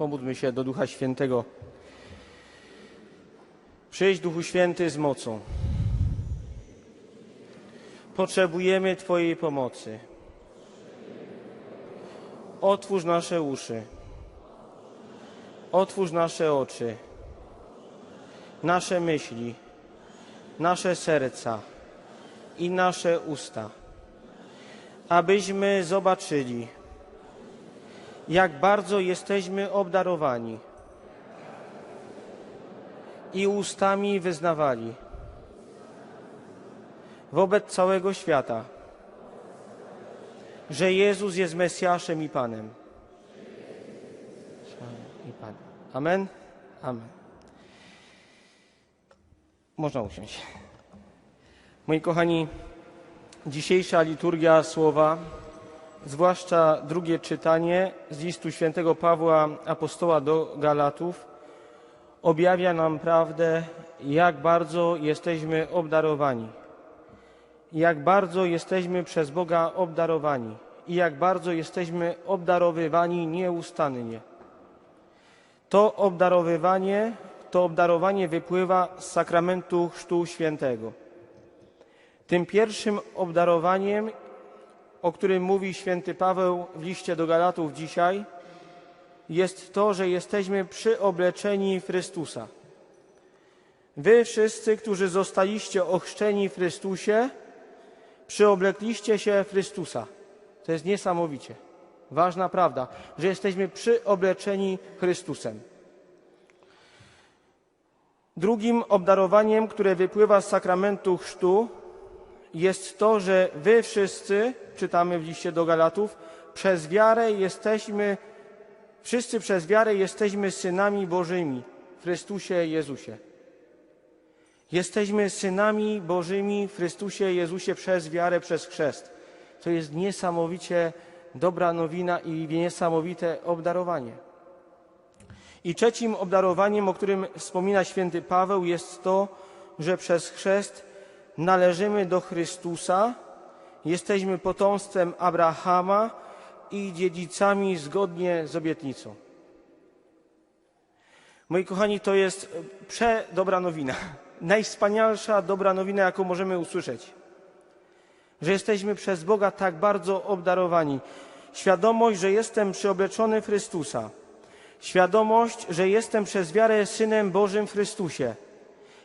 Pomódlmy się do Ducha Świętego. Przyjdź Duchu Święty z mocą. Potrzebujemy Twojej pomocy. Otwórz nasze uszy. Otwórz nasze oczy. Nasze myśli. Nasze serca i nasze usta. Abyśmy zobaczyli, jak bardzo jesteśmy obdarowani i ustami wyznawali wobec całego świata, że Jezus jest Mesjaszem i Panem. Amen? Amen. Można usiąść. Moi kochani, dzisiejsza liturgia słowa, zwłaszcza drugie czytanie z listu świętego Pawła apostoła do Galatów, objawia nam prawdę, jak bardzo jesteśmy obdarowani, jak bardzo jesteśmy przez Boga obdarowani i jak bardzo jesteśmy obdarowywani nieustannie. To obdarowywanie, to obdarowanie wypływa z sakramentu Chrztu Świętego. Tym pierwszym obdarowaniem, o którym mówi święty Paweł w liście do Galatów dzisiaj, jest to, że jesteśmy przyobleczeni Chrystusa. Wy wszyscy, którzy zostaliście ochrzczeni w Chrystusie, przyoblekliście się Chrystusa. To jest niesamowicie ważna prawda, że jesteśmy przyobleczeni Chrystusem. Drugim obdarowaniem, które wypływa z sakramentu chrztu, jest to, że wy wszyscy, czytamy w liście do Galatów, przez wiarę jesteśmy, wszyscy przez wiarę jesteśmy synami Bożymi w Chrystusie Jezusie. Jesteśmy synami Bożymi w Chrystusie Jezusie przez wiarę, przez chrzest. To jest niesamowicie dobra nowina i niesamowite obdarowanie. I trzecim obdarowaniem, o którym wspomina święty Paweł, jest to, że przez chrzest należymy do Chrystusa, jesteśmy potomstwem Abrahama i dziedzicami zgodnie z obietnicą. Moi kochani, to jest przedobra nowina. Najwspanialsza dobra nowina, jaką możemy usłyszeć. Że jesteśmy przez Boga tak bardzo obdarowani. Świadomość, że jestem przyobleczony Chrystusa. Świadomość, że jestem przez wiarę Synem Bożym w Chrystusie.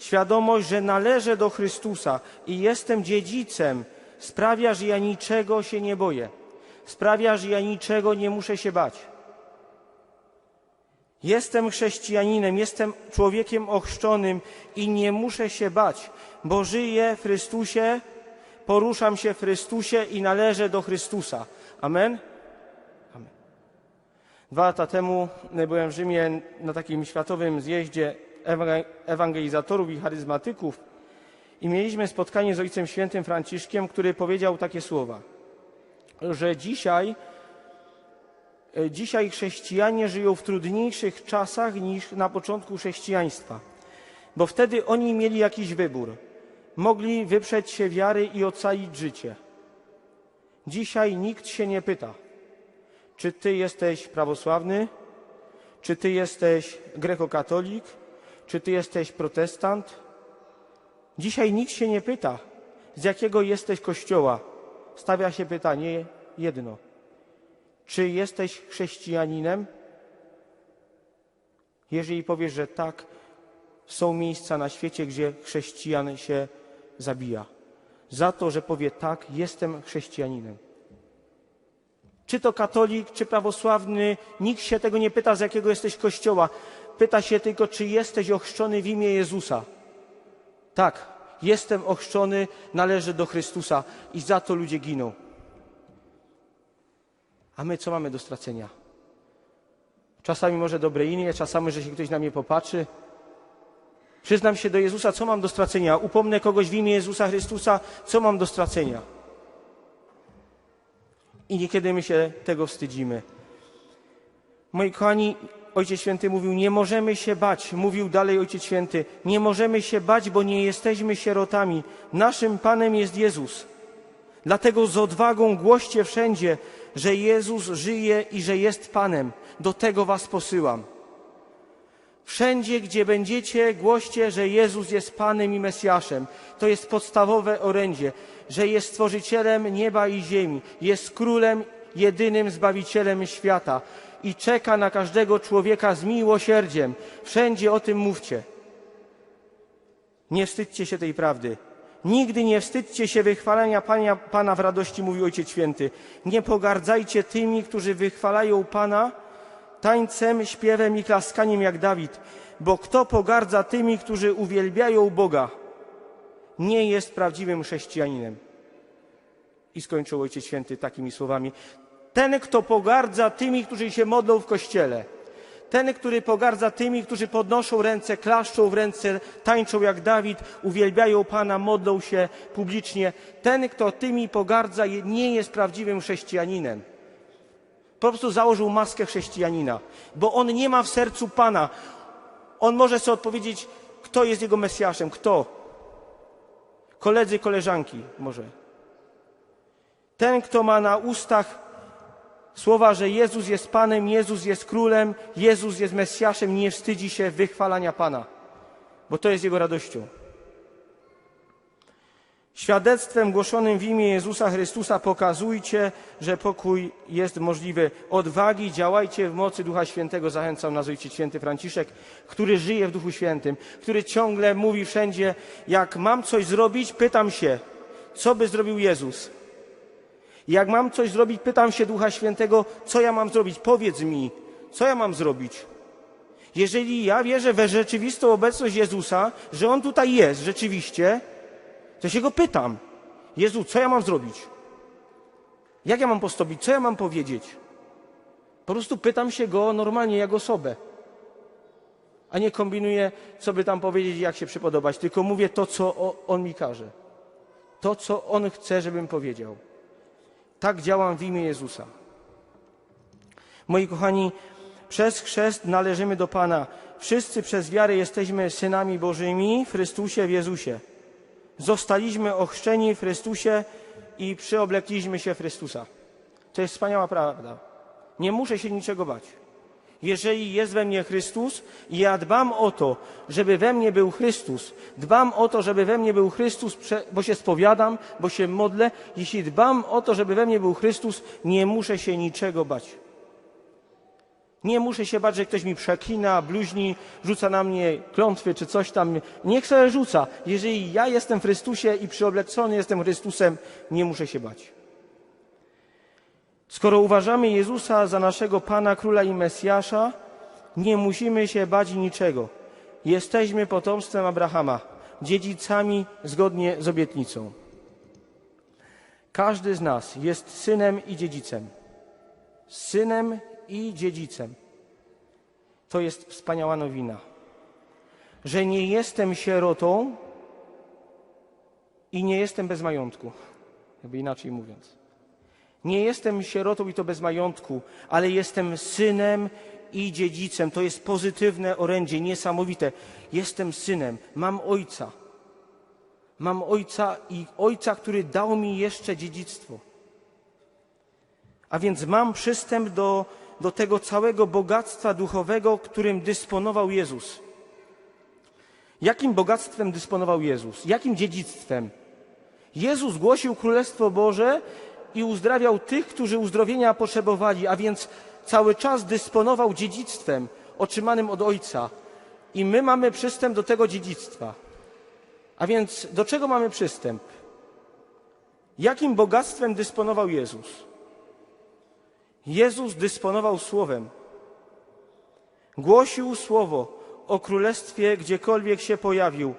Świadomość, że należę do Chrystusa i jestem dziedzicem, sprawia, że ja niczego się nie boję. Sprawia, że ja niczego nie muszę się bać. Jestem chrześcijaninem, jestem człowiekiem ochrzczonym i nie muszę się bać, bo żyję w Chrystusie, poruszam się w Chrystusie i należę do Chrystusa. Amen? Amen. Dwa lata temu byłem w Rzymie na takim światowym zjeździe ewangelizatorów i charyzmatyków i mieliśmy spotkanie z Ojcem Świętym Franciszkiem, który powiedział takie słowa, że dzisiaj Dzisiaj chrześcijanie żyją w trudniejszych czasach niż na początku chrześcijaństwa, bo wtedy oni mieli jakiś wybór. Mogli wyprzeć się wiary i ocalić życie. Dzisiaj nikt się nie pyta, czy ty jesteś prawosławny, czy ty jesteś grekokatolik, czy ty jesteś protestant. Dzisiaj nikt się nie pyta, z jakiego jesteś kościoła. Stawia się pytanie jedno – czy jesteś chrześcijaninem? Jeżeli powiesz, że tak, są miejsca na świecie, gdzie chrześcijan się zabija. Za to, że powie tak, jestem chrześcijaninem. Czy to katolik, czy prawosławny, nikt się tego nie pyta, z jakiego jesteś kościoła. Pyta się tylko, czy jesteś ochrzczony w imię Jezusa. Tak, jestem ochrzczony, należę do Chrystusa i za to ludzie giną. A my co mamy do stracenia? Czasami może dobre imię, czasami, że się ktoś na mnie popatrzy. Przyznam się do Jezusa, co mam do stracenia? Upomnę kogoś w imię Jezusa Chrystusa, co mam do stracenia? I niekiedy my się tego wstydzimy. Moi kochani, Ojciec Święty mówił, nie możemy się bać, mówił dalej Ojciec Święty, nie możemy się bać, bo nie jesteśmy sierotami. Naszym Panem jest Jezus. Dlatego z odwagą głoście wszędzie, że Jezus żyje i że jest Panem. Do tego was posyłam. Wszędzie, gdzie będziecie, głoście, że Jezus jest Panem i Mesjaszem. To jest podstawowe orędzie, że jest Stworzycielem nieba i ziemi, jest Królem, jedynym Zbawicielem świata i czeka na każdego człowieka z miłosierdziem. Wszędzie o tym mówcie. Nie wstydźcie się tej prawdy. Nigdy nie wstydźcie się wychwalania Pana, Pana w radości, mówi Ojciec Święty. Nie pogardzajcie tymi, którzy wychwalają Pana tańcem, śpiewem i klaskaniem jak Dawid, bo kto pogardza tymi, którzy uwielbiają Boga, nie jest prawdziwym chrześcijaninem. I skończył Ojciec Święty takimi słowami. Ten, kto pogardza tymi, którzy się modlą w kościele, ten, który pogardza tymi, którzy podnoszą ręce, klaszczą w ręce, tańczą jak Dawid, uwielbiają Pana, modlą się publicznie. Ten, kto tymi pogardza, nie jest prawdziwym chrześcijaninem. Po prostu założył maskę chrześcijanina, bo on nie ma w sercu Pana. On może sobie odpowiedzieć, kto jest jego Mesjaszem, kto. Koledzy, koleżanki, może. Ten, kto ma na ustach słowa, że Jezus jest Panem, Jezus jest Królem, Jezus jest Mesjaszem, nie wstydzi się wychwalania Pana, bo to jest Jego radością. Świadectwem głoszonym w imię Jezusa Chrystusa pokazujcie, że pokój jest możliwy. Odwagi działajcie w mocy Ducha Świętego, zachęcał nas Ojciec Święty Franciszek, który żyje w Duchu Świętym, który ciągle mówi wszędzie, jak mam coś zrobić, pytam się, co by zrobił Jezus? Jak mam coś zrobić, pytam się Ducha Świętego, co ja mam zrobić? Powiedz mi, co ja mam zrobić? Jeżeli ja wierzę we rzeczywistą obecność Jezusa, że On tutaj jest rzeczywiście, to się Go pytam. Jezu, co ja mam zrobić? Jak ja mam postąpić? Co ja mam powiedzieć? Po prostu pytam się Go normalnie, jak osobę. A nie kombinuję, co by tam powiedzieć, jak się przypodobać, tylko mówię to, co On mi każe. To, co On chce, żebym powiedział. Tak działam w imię Jezusa. Moi kochani, przez chrzest należymy do Pana. Wszyscy przez wiarę jesteśmy synami Bożymi w Chrystusie, w Jezusie. Zostaliśmy ochrzczeni w Chrystusie i przyoblekliśmy się w Chrystusa. To jest wspaniała prawda. Nie muszę się niczego bać. Jeżeli jest we mnie Chrystus i ja dbam o to, żeby we mnie był Chrystus, dbam o to, żeby we mnie był Chrystus, bo się spowiadam, bo się modlę, jeśli dbam o to, żeby we mnie był Chrystus, nie muszę się niczego bać. Nie muszę się bać, że ktoś mi przeklina, bluźni, rzuca na mnie klątwy czy coś tam. Niech sobie rzuca. Jeżeli ja jestem w Chrystusie i przyobleczony jestem Chrystusem, nie muszę się bać. Skoro uważamy Jezusa za naszego Pana, Króla i Mesjasza, nie musimy się bać niczego. Jesteśmy potomstwem Abrahama, dziedzicami zgodnie z obietnicą. Każdy z nas jest synem i dziedzicem. Synem i dziedzicem. To jest wspaniała nowina, że nie jestem sierotą i nie jestem bez majątku, jakby inaczej mówiąc. Nie jestem sierotą i to bez majątku, ale jestem synem i dziedzicem. To jest pozytywne orędzie, niesamowite. Jestem synem, mam ojca. Mam ojca i ojca, który dał mi jeszcze dziedzictwo. A więc mam przystęp do, do tego całego bogactwa duchowego, którym dysponował Jezus. Jakim bogactwem dysponował Jezus? Jakim dziedzictwem? Jezus głosił Królestwo Boże i uzdrawiał tych, którzy uzdrowienia potrzebowali, a więc cały czas dysponował dziedzictwem otrzymanym od Ojca. I my mamy przystęp do tego dziedzictwa. A więc do czego mamy przystęp? Jakim bogactwem dysponował Jezus? Jezus dysponował słowem. Głosił słowo o królestwie, gdziekolwiek się pojawił.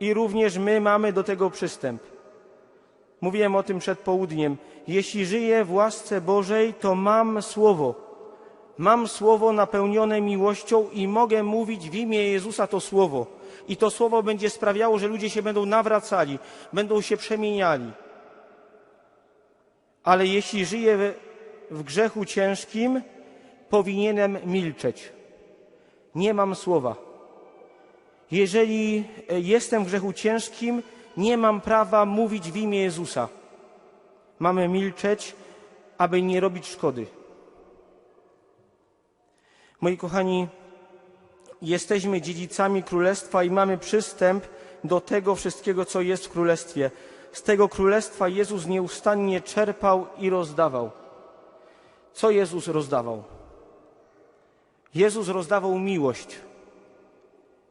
I również my mamy do tego przystęp. Mówiłem o tym przed południem. Jeśli żyję w łasce Bożej, to mam słowo. Mam słowo napełnione miłością i mogę mówić w imię Jezusa to słowo. I to słowo będzie sprawiało, że ludzie się będą nawracali, będą się przemieniali. Ale jeśli żyję w, grzechu ciężkim, powinienem milczeć. Nie mam słowa. Jeżeli e, jestem w grzechu ciężkim, nie mam prawa mówić w imię Jezusa. Mamy milczeć, aby nie robić szkody. Moi kochani, jesteśmy dziedzicami królestwa i mamy przystęp do tego wszystkiego, co jest w królestwie. Z tego królestwa Jezus nieustannie czerpał i rozdawał. Co Jezus rozdawał? Jezus rozdawał miłość.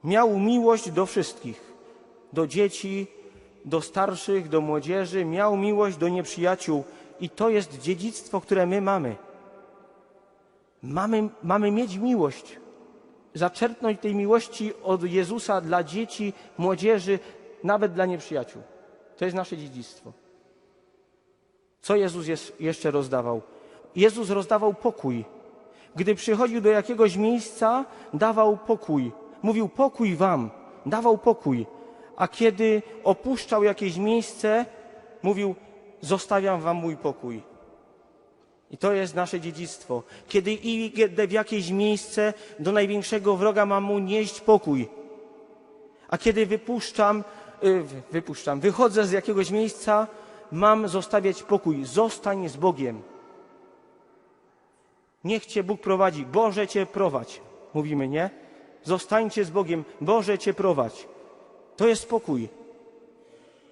Miał miłość do wszystkich, do dzieci, do starszych, do młodzieży, miał miłość do nieprzyjaciół i to jest dziedzictwo, które my mamy. Mamy, mamy mieć miłość, zaczerpnąć tej miłości od Jezusa dla dzieci, młodzieży, nawet dla nieprzyjaciół. To jest nasze dziedzictwo. Co Jezus jest, jeszcze rozdawał? Jezus rozdawał pokój. Gdy przychodził do jakiegoś miejsca, dawał pokój. Mówił pokój wam, dawał pokój. A kiedy opuszczał jakieś miejsce, mówił zostawiam wam mój pokój. I to jest nasze dziedzictwo. Kiedy idę w jakieś miejsce, do największego wroga mam mu nieść pokój. A kiedy wypuszczam, y, wypuszczam, wychodzę z jakiegoś miejsca, mam zostawiać pokój. Zostań z Bogiem. Niech Cię Bóg prowadzi. Boże Cię prowadź. Mówimy, nie? Zostańcie z Bogiem. Boże Cię prowadź. To jest pokój.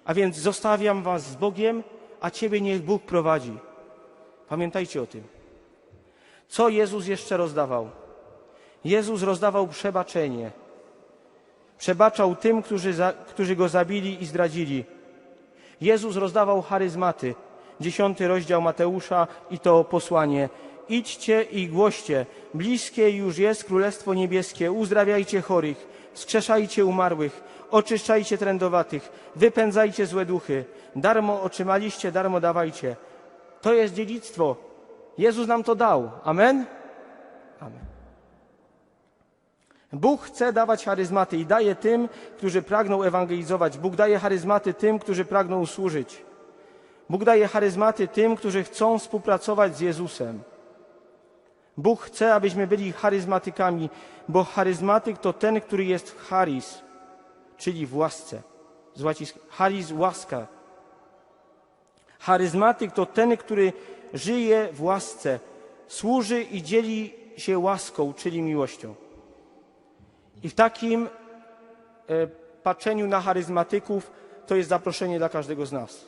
A więc zostawiam Was z Bogiem, a Ciebie niech Bóg prowadzi. Pamiętajcie o tym. Co Jezus jeszcze rozdawał? Jezus rozdawał przebaczenie. Przebaczał tym, którzy, za, którzy go zabili i zdradzili. Jezus rozdawał charyzmaty. Dziesiąty rozdział Mateusza i to posłanie. Idźcie i głoście. Bliskie już jest Królestwo Niebieskie. Uzdrawiajcie chorych, skrzeszajcie umarłych, oczyszczajcie trędowatych, wypędzajcie złe duchy. Darmo otrzymaliście, darmo dawajcie. To jest dziedzictwo. Jezus nam to dał. Amen? Amen. Bóg chce dawać charyzmaty i daje tym, którzy pragną ewangelizować. Bóg daje charyzmaty tym, którzy pragną służyć. Bóg daje charyzmaty tym, którzy chcą współpracować z Jezusem. Bóg chce, abyśmy byli charyzmatykami, bo charyzmatyk to ten, który jest charis, czyli w łasce. Z łacisk łaska. Charyzmatyk to ten, który żyje w łasce, służy i dzieli się łaską, czyli miłością. I w takim e, patrzeniu na charyzmatyków to jest zaproszenie dla każdego z nas.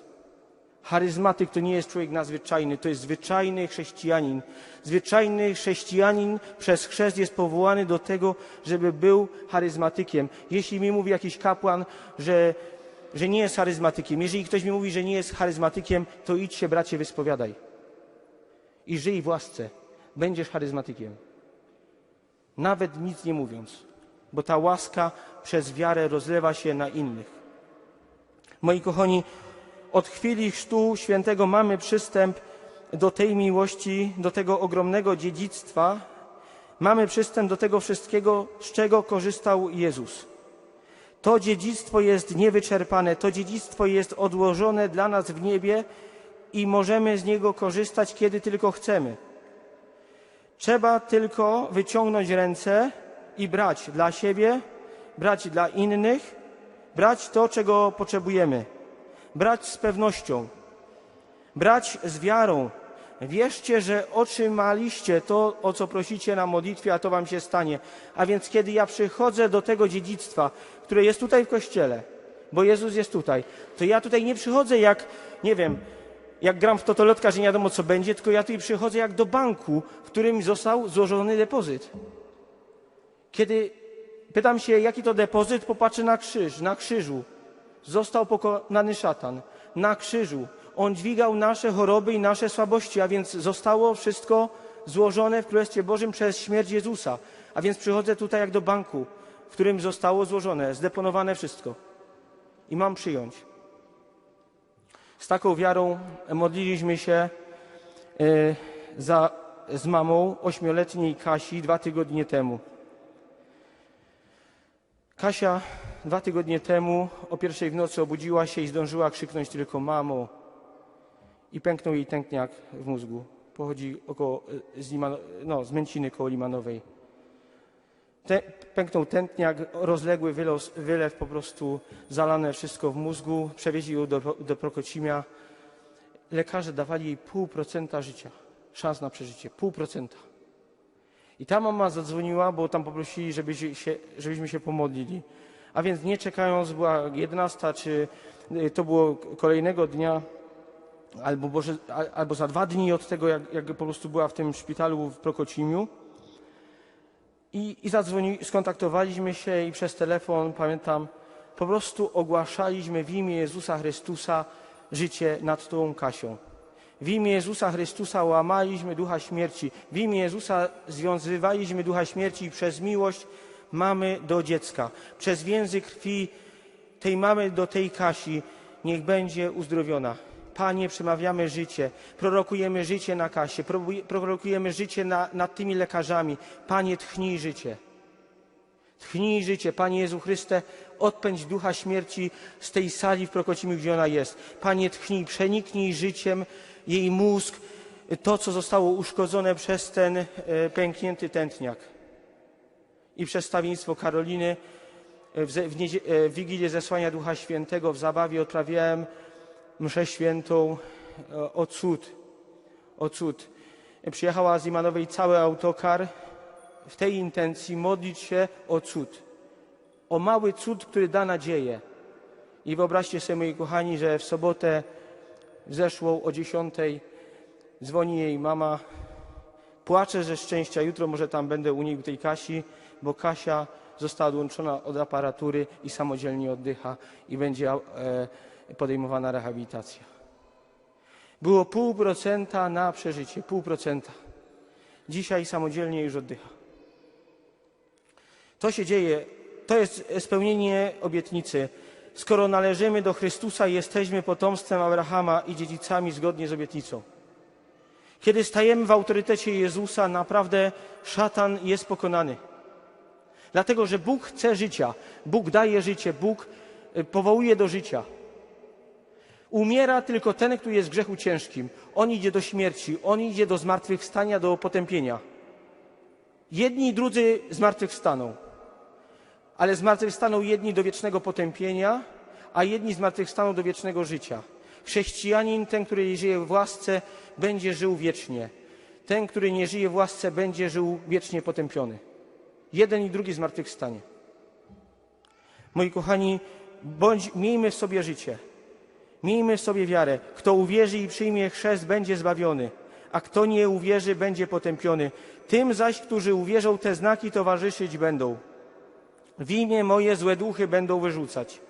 Charyzmatyk to nie jest człowiek nadzwyczajny, to jest zwyczajny chrześcijanin. Zwyczajny chrześcijanin przez chrzest jest powołany do tego, żeby był charyzmatykiem. Jeśli mi mówi jakiś kapłan, że, że nie jest charyzmatykiem, jeżeli ktoś mi mówi, że nie jest charyzmatykiem, to idź się, bracie, wyspowiadaj. I żyj w łasce. Będziesz charyzmatykiem. Nawet nic nie mówiąc, bo ta łaska przez wiarę rozlewa się na innych. Moi kochani, od chwili chrztu świętego mamy przystęp do tej miłości, do tego ogromnego dziedzictwa. Mamy przystęp do tego wszystkiego, z czego korzystał Jezus. To dziedzictwo jest niewyczerpane, to dziedzictwo jest odłożone dla nas w niebie i możemy z niego korzystać, kiedy tylko chcemy. Trzeba tylko wyciągnąć ręce i brać dla siebie, brać dla innych, brać to, czego potrzebujemy brać z pewnością, brać z wiarą. Wierzcie, że otrzymaliście to, o co prosicie na modlitwie, a to wam się stanie. A więc kiedy ja przychodzę do tego dziedzictwa, które jest tutaj w kościele, bo Jezus jest tutaj, to ja tutaj nie przychodzę jak, nie wiem, jak gram w totolotka, że nie wiadomo co będzie, tylko ja tutaj przychodzę jak do banku, w którym został złożony depozyt. Kiedy pytam się, jaki to depozyt, popatrzę na krzyż, na krzyżu został pokonany szatan na krzyżu. On dźwigał nasze choroby i nasze słabości, a więc zostało wszystko złożone w Królestwie Bożym przez śmierć Jezusa. A więc przychodzę tutaj jak do banku, w którym zostało złożone, zdeponowane wszystko. I mam przyjąć. Z taką wiarą modliliśmy się y, za, z mamą ośmioletniej Kasi dwa tygodnie temu. Kasia dwa tygodnie temu o pierwszej w nocy obudziła się i zdążyła krzyknąć tylko mamo i pęknął jej tętniak w mózgu. Pochodzi około, e, z, Liman, no, z Męciny koło Limanowej. Te, pęknął tętniak, rozległy wylos, wylew po prostu, zalane wszystko w mózgu. Przewieźli ją do, do Prokocimia lekarze dawali jej pół procenta życia, szans na przeżycie, pół procenta. I ta mama zadzwoniła, bo tam poprosili, żeby się, żebyśmy się pomodlili. A więc nie czekając, była 11, czy y, to było kolejnego dnia, albo, Boże, albo za dwa dni od tego, jak, jak po prostu była w tym szpitalu w Prokocimiu. I, i zadzwoni, skontaktowaliśmy się i przez telefon, pamiętam, po prostu ogłaszaliśmy w imię Jezusa Chrystusa życie nad tą Kasią. W imię Jezusa Chrystusa łamaliśmy ducha śmierci. W imię Jezusa związywaliśmy ducha śmierci i przez miłość mamy do dziecka. Przez więzy krwi tej mamy do tej Kasi niech będzie uzdrowiona. Panie, przemawiamy życie, prorokujemy życie na Kasie, prorokujemy życie na, nad tymi lekarzami. Panie, tchnij życie. Tchnij życie, Panie Jezu Chryste, odpędź ducha śmierci z tej sali w Prokocimiu, gdzie ona jest. Panie, tchnij, przeniknij życiem jej mózg, to, co zostało uszkodzone przez ten e, pęknięty tętniak. I przedstawieństwo Karoliny e, w, w, e, w Wigilię Zesłania Ducha Świętego w zabawie odprawiałem mszę świętą e, o cud. O cud. Przyjechała z Imanowej cały autokar w tej intencji modlić się o cud. O mały cud, który da nadzieję. I wyobraźcie sobie, moi kochani, że w sobotę zeszłą o dziesiątej dzwoni jej mama, płacze ze szczęścia, jutro może tam będę u niej u tej Kasi, bo Kasia została odłączona od aparatury i samodzielnie oddycha i będzie e, podejmowana rehabilitacja. Było pół procenta na przeżycie, pół procenta. Dzisiaj samodzielnie już oddycha. To się dzieje, to jest spełnienie obietnicy. Skoro należymy do Chrystusa jesteśmy potomstwem Abrahama i dziedzicami zgodnie z obietnicą. Kiedy stajemy w autorytecie Jezusa, naprawdę szatan jest pokonany. Dlatego, że Bóg chce życia, Bóg daje życie, Bóg y, powołuje do życia. Umiera tylko ten, który jest w grzechu ciężkim. On idzie do śmierci, on idzie do zmartwychwstania, do potępienia. Jedni i drudzy zmartwychwstaną, ale zmartwychwstaną jedni do wiecznego potępienia, a jedni zmartwychwstaną do wiecznego życia. Chrześcijanin, ten, który żyje w łasce, będzie żył wiecznie. Ten, który nie żyje w łasce, będzie żył wiecznie potępiony. Jeden i drugi zmartwychwstanie. Moi kochani, bądź, miejmy w sobie życie. Miejmy w sobie wiarę. Kto uwierzy i przyjmie chrzest, będzie zbawiony, a kto nie uwierzy, będzie potępiony. Tym zaś, którzy uwierzą, te znaki towarzyszyć będą. W imię moje złe duchy będą wyrzucać.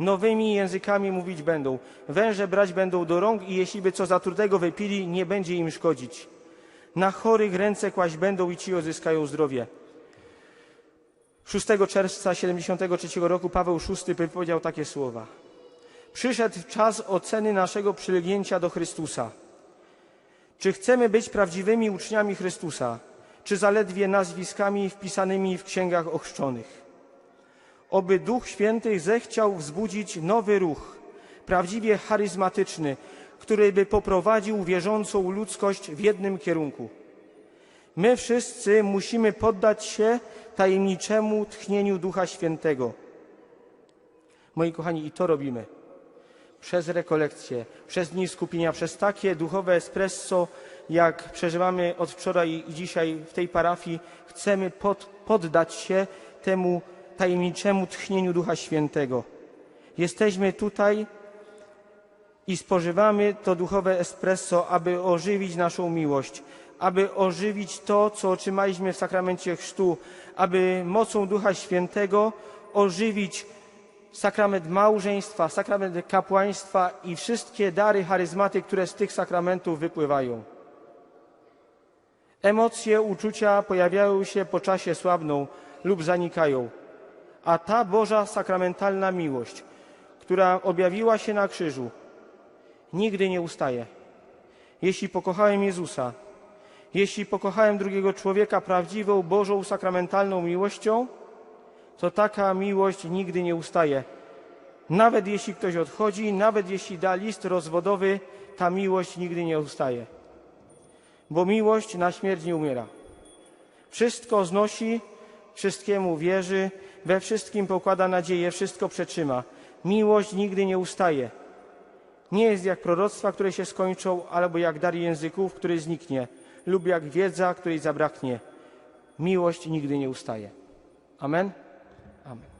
Nowymi językami mówić będą. Węże brać będą do rąk i jeśli by co zatrutego wypili, nie będzie im szkodzić. Na chorych ręce kłaść będą i ci odzyskają zdrowie. 6 czerwca 73 roku Paweł VI wypowiedział takie słowa. Przyszedł czas oceny naszego przylegnięcia do Chrystusa. Czy chcemy być prawdziwymi uczniami Chrystusa, czy zaledwie nazwiskami wpisanymi w księgach ochrzczonych? Oby Duch Święty zechciał wzbudzić nowy ruch, prawdziwie charyzmatyczny, który by poprowadził wierzącą ludzkość w jednym kierunku. My wszyscy musimy poddać się tajemniczemu tchnieniu Ducha Świętego. Moi kochani, i to robimy przez rekolekcje, przez dni skupienia, przez takie duchowe espresso, jak przeżywamy od wczoraj i dzisiaj w tej parafii, chcemy pod, poddać się temu tajemniczemu tchnieniu Ducha Świętego. Jesteśmy tutaj i spożywamy to duchowe espresso, aby ożywić naszą miłość, aby ożywić to, co otrzymaliśmy w sakramencie chrztu, aby mocą Ducha Świętego ożywić sakrament małżeństwa, sakrament kapłaństwa i wszystkie dary, charyzmaty, które z tych sakramentów wypływają. Emocje, uczucia pojawiają się po czasie słabną lub zanikają, a ta Boża sakramentalna miłość, która objawiła się na krzyżu, nigdy nie ustaje. Jeśli pokochałem Jezusa, jeśli pokochałem drugiego człowieka prawdziwą Bożą sakramentalną miłością, to taka miłość nigdy nie ustaje. Nawet jeśli ktoś odchodzi, nawet jeśli da list rozwodowy, ta miłość nigdy nie ustaje. Bo miłość na śmierć nie umiera. Wszystko znosi, wszystkiemu wierzy, we wszystkim pokłada nadzieję, wszystko przetrzyma. Miłość nigdy nie ustaje. Nie jest jak proroctwa, które się skończą, albo jak dar języków, który zniknie, lub jak wiedza, której zabraknie. Miłość nigdy nie ustaje. Amen? Amen.